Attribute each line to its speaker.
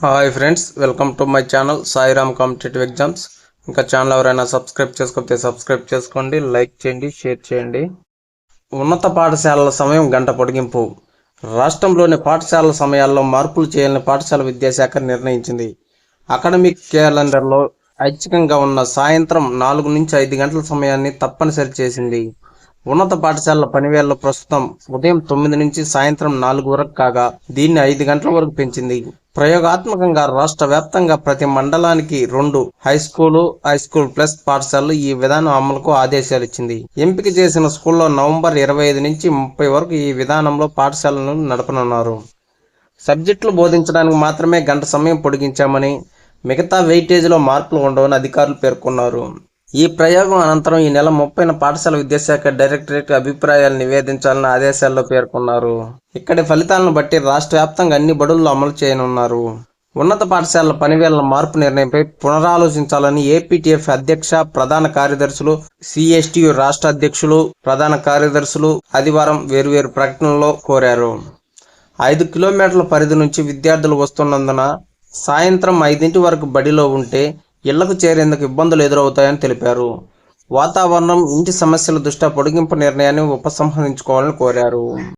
Speaker 1: Hi friends welcome to my channel Sairam competitive exams ఇంకా channel ఎవరైనా subscribe చేసుకోకపోతే subscribe చేసుకోండి లైక్ చేయండి షేర్ చేయండి. ఉన్నత పాఠశాలల సమయం గంట పొడిగింపు. రాష్ట్రంలోని పాఠశాలల సమయాల్లో మార్పులు చేయాలని పాఠశాల విద్యాశాఖ నిర్ణయించింది. అకాడమిక్ క్యాలెండర్లో ఐచ్ఛికంగా ఉన్న సాయంత్రం నాలుగు నుంచి ఐదు గంటల సమయాన్ని తప్పనిసరి చేసింది. ఉన్నత పాఠశాలల పనివేళ్ళు ప్రస్తుతం ఉదయం తొమ్మిది నుంచి సాయంత్రం నాలుగు వరకు కాగా దీన్ని ఐదు గంటల వరకు పెంచింది. ప్రయోగాత్మకంగా రాష్ట్ర వ్యాప్తంగా ప్రతి మండలానికి రెండు high school high school plus పాఠశాలలు ఈ విధానం అమలుకు ఆదేశాలు ఇచ్చింది. ఎంపిక చేసిన స్కూల్లో నవంబర్ ఇరవై ఐదు నుంచి ముప్పై వరకు ఈ విధానంలో పాఠశాలను నడపనున్నారు. సబ్జెక్టులు బోధించడానికి మాత్రమే గంట సమయం పొడిగించామని మిగతా వెయిటేజ్లో మార్పులు ఉండవని అధికారులు పేర్కొన్నారు. ఈ ప్రయోగం అనంతరం ఈ నెల ముప్పైన పాఠశాల విద్యాశాఖ డైరెక్టరేట్ అభిప్రాయాలు నివేదించాలని ఆదేశాల్లో పేర్కొన్నారు. ఇక్కడి ఫలితాలను బట్టి రాష్ట్ర వ్యాప్తంగా అన్ని బడుల్లో అమలు చేయనున్నారు. ఉన్నత పాఠశాలల పనివేళ్ళ మార్పు నిర్ణయంపై పునరాలోచించాలని ఏపీటీఎఫ్ అధ్యక్ష ప్రధాన కార్యదర్శులు సిఎస్టియు రాష్ట్ర అధ్యక్షులు ప్రధాన కార్యదర్శులు ఆదివారం వేర్వేరు ప్రకటనలో కోరారు. ఐదు కిలోమీటర్ల పరిధి నుంచి విద్యార్థులు వస్తున్నందున సాయంత్రం ఐదింటి వరకు బడిలో ఉంటే ఇళ్ళకు చేరేందుకు ఇబ్బందులు ఎదురవుతాయని తెలిపారు. వాతావరణం ఇంటి సమస్యల దృష్ట్యా పొడిగింపు నిర్ణయాన్ని ఉపసంహరించుకోవాలని కోరారు.